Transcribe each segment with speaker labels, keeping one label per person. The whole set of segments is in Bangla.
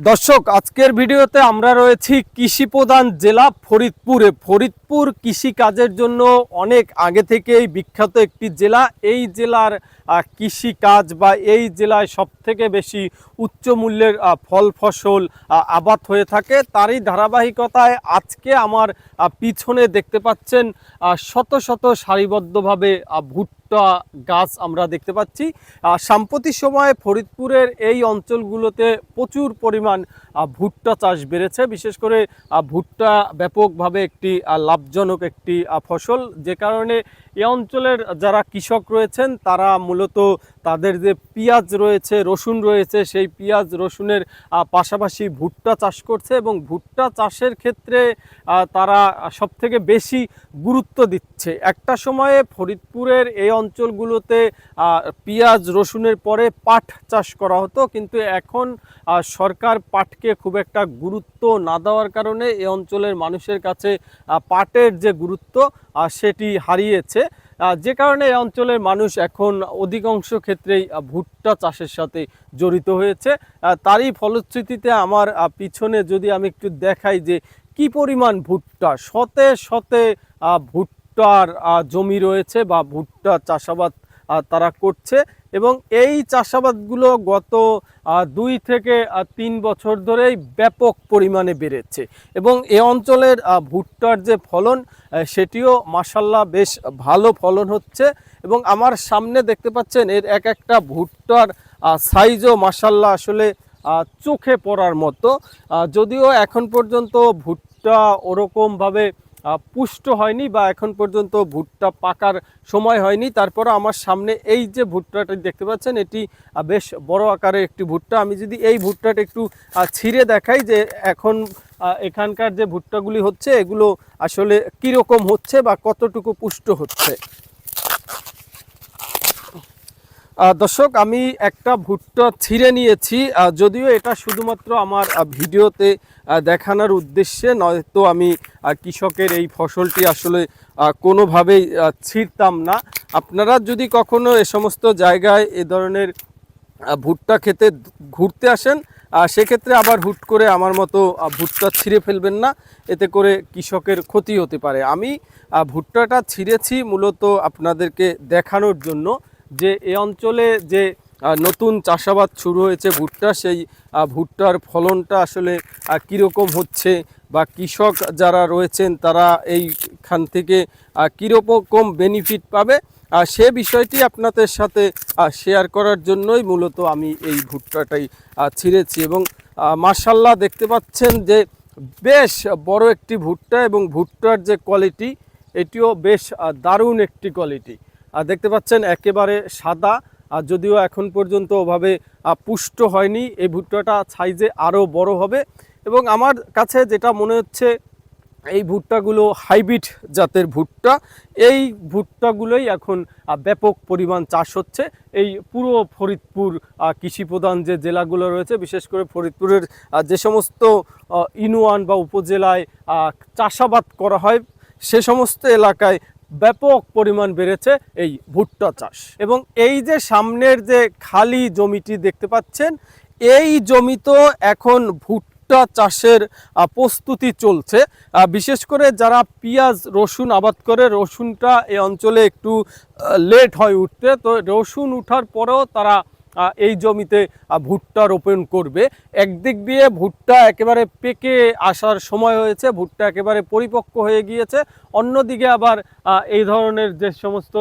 Speaker 1: দর্শক আজকের ভিডিওতে আমরা রয়েছি কৃষি প্রধান জেলা ফরিদপুরে। ফরিদপুর কৃষি কাজের জন্য অনেক আগে থেকেই বিখ্যাত একটি জেলা। এই জেলার কৃষি কাজ বা এই জেলায় সব থেকে বেশি উচ্চ মূল্যের ফল ফসল আবাদ হয়ে থাকে। তারই ধারাবাহিকতায় আজকে আমার পিছনে দেখতে পাচ্ছেন শত শত সারিবদ্ধভাবে আহ, ভুট্টা গাছ আমরা দেখতে পাচ্ছি। সাম্প্রতিক সময়ে ফরিদপুরের এই অঞ্চলগুলোতে প্রচুর পরিমাণ ভুট্টা চাষ বেড়েছে। বিশেষ করে ভুট্টা ব্যাপকভাবে একটি লাভজনক একটি ফসল। যে কারণে এই অঞ্চলের যারা কৃষক রয়েছেন, তারা মূলত তাদের যে পেঁয়াজ রয়েছে, রসুন রয়েছে, সেই পেঁয়াজ, রসুনের পাশাপাশি ভুট্টা চাষ করছে এবং ভুট্টা চাষের ক্ষেত্রে তারা সবথেকে বেশি গুরুত্ব দিচ্ছে। একটা সময়ে ফরিদপুরের এই অঞ্চলগুলোতে পেঁয়াজ রসুনের পরে পাট চাষ করা হতো। কিন্তু এখন সরকার পাটকে খুব একটা গুরুত্ব না দেওয়ার কারণে এই অঞ্চলের মানুষের কাছে পাটের যে গুরুত্ব সেটি হারিয়েছে। যে কারণে এই অঞ্চলের মানুষ এখন অধিকাংশ ক্ষেত্রেই ভুট্টা চাষের সাথে জড়িত হয়েছে। তারই ফলশ্রুতিতে আমার পিছনে যদি আমি একটু দেখাই যে কি পরিমাণ ভুট্টা? শতে শতে আহ, ভুট্টার জমি রয়েছে বা ভুট্টা চাষাবাদ তারা করছে এবং এই চাষাবাদগুলো গত দুই থেকে তিন বছর ধরেই ব্যাপক পরিমাণে বেড়েছে এবং এ অঞ্চলের ভুট্টার যে ফলন সেটিও মাসাল্লাহ বেশ ভালো ফলন হচ্ছে এবং আমার সামনে দেখতে পাচ্ছেন এর এক একটা ভুট্টার সাইজও মাসাল্লাহ আসলে চোখে পড়ার মতো। যদিও এখন পর্যন্ত ভুট্টা ওরকমভাবে পুষ্ট হয়নি বা এখন পর্যন্ত ভুট্টা পাকার সময় হয়নি। তারপর আমার সামনে এই যে ভুট্টাটা দেখতে পাচ্ছেন, এটি বেশ বড় আকারের একটি ভুট্টা। আমি যদি এই ভুট্টাটা একটু ছিঁড়ে দেখাই যে এখন এখানকার যে ভুট্টাগুলি হচ্ছে, এগুলো আসলে কীরকম হচ্ছে বা কতটুকু পুষ্ট হচ্ছে। দর্শক, আমি একটা ভুট্টা ছিঁড়ে নিয়েছি যদিও এটা শুধুমাত্র আমার ভিডিওতে দেখানোর উদ্দেশ্যে, নয়তো আমি কৃষকের এই ফসলটি আসলে কোনোভাবেই ছিঁড়তাম না। আপনারা যদি কখনো এ সমস্ত জায়গায় এ ধরনের ভুট্টা খেতে ঘুরতে আসেন সেক্ষেত্রে আবার হুট করে আমার মতো ভুট্টা ছিঁড়ে ফেলবেন না, এতে করে কৃষকের ক্ষতি হতে পারে। আমি ভুট্টাটা ছিঁড়েছি মূলত আপনাদেরকে দেখানোর জন্য। যে এ অঞ্চলে যে নতুন চাষাবাদ শুরু হয়েছে ভুট্টা, সেই ভুট্টার ফলনটা আসলে কীরকম হচ্ছে বা কৃষক যারা রয়েছেন তারা এইখান থেকে কীরকম বেনিফিট পাবে? আর সে বিষয়টি আপনাদের সাথে শেয়ার করার জন্যই মূলত আমি এই ভুট্টাটাই ছিঁড়েছি এবং মার্শাল্লাহ দেখতে পাচ্ছেন যে বেশ বড় একটি ভুট্টা এবং ভুট্টার যে কোয়ালিটি এটিও বেশ দারুণ একটি কোয়ালিটি আর দেখতে পাচ্ছেন একেবারে সাদা আর যদিও এখন পর্যন্ত ওভাবে পুষ্ট হয়নি। এই ভুট্টাটা সাইজে আরও বড় হবে। এবং আমার কাছে যেটা মনে হচ্ছে এই ভুট্টাগুলো হাইব্রিড জাতের ভুট্টা। এই ভুট্টাগুলোই এখন ব্যাপক পরিমাণ চাষ হচ্ছে। এই পুরো ফরিদপুর আহ, কৃষি প্রধান যে জেলাগুলো রয়েছে বিশেষ করে ফরিদপুরের যে সমস্ত ইউনিয়ন বা উপজেলায় চাষাবাদ করা হয় সে সমস্ত এলাকায় ব্যাপক পরিমাণ বেড়েছে এই ভুট্টা চাষ। এবং এই যে সামনের যে খালি জমিটি দেখতে পাচ্ছেন, এই জমি তো এখন ভুট্টা চাষের প্রস্তুতি চলছে। বিশেষ করে যারা পেঁয়াজ, রসুন আবাদ করে, রসুনটা এই অঞ্চলে একটু লেট হয় উঠতে। তো রসুন উঠার পরেও তারা এই জমিতে ভুট্টা রোপণ করবে। একদিক দিয়ে ভুট্টা একেবারে পেকে আসার সময় হয়েছে, ভুট্টা একেবারে পরিপক্ক হয়ে গিয়েছে। অন্যদিকে আবার এই ধরনের যে সমস্ত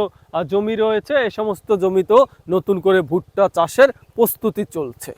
Speaker 1: জমি রয়েছে, এ সমস্ত জমিতেও নতুন করে ভুট্টা চাষের প্রস্তুতি চলছে।